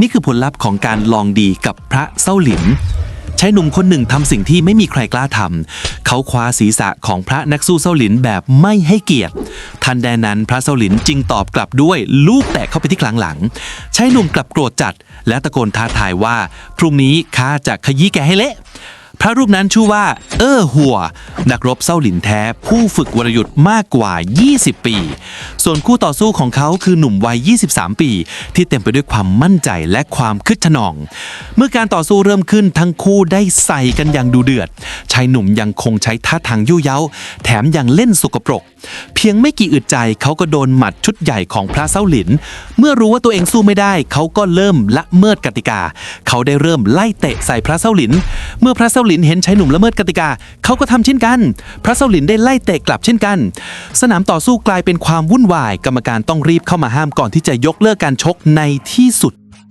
นี่คือผลลัพธ์ของการลองดีกับพระเส้าหลินชายหนุ่มคนหนึ่งทำสิ่งที่ไม่มีใครกล้าทำ เขาคว้าศีรษะของพระนักสู้เซ้าหลินแบบไม่ให้เกียรติ ทันใดนั้นพระเซ้าหลินจึงตอบกลับด้วยลูกแตะเข้าไปที่กลางหลัง ชายหนุ่มกลับโกรธจัด และตะโกนท้าทายว่า พรุ่งนี้ข้าจะขยี้แกให้เละ ระรูปนั้นชื่อว่า เอ้อหัว นักรบเส้าหลินแท้ผู้ฝึกวรยุทธ์มากกว่า 20 ปี ส่วนคู่ต่อสู้ของเขาคือหนุ่มวัย 23 ปี ที่เต็มไปด้วยความมั่นใจและความคึกขนอง เมื่อการต่อสู้เริ่มขึ้นทั้งคู่ได้ใส่กันอย่างดูเดือด ชายหนุ่มยังคงใช้ท่าทางยุ่ยเย้า แถมยังเล่นสกปรก เพียงไม่กี่อึดใจเขาก็โดนหมัดชุดใหญ่ของพระเส้าหลิน เมื่อรู้ว่าตัวเองสู้ไม่ได้ เขาก็เริ่มละเมิดกติกา เขาได้เริ่มไล่เตะใส่พระเส้าหลิน เมื่อพระเส้าหลินเห็นชายหนุ่มละเมิดกติกา เขาก็ทำเช่นกัน พระเส้าหลินได้ไล่เตะกลับเช่นกัน สนามต่อสู้กลายเป็นความวุ่นวาย กรรมการต้องรีบเข้ามาห้ามก่อนที่จะยกเลิกการชกในที่สุด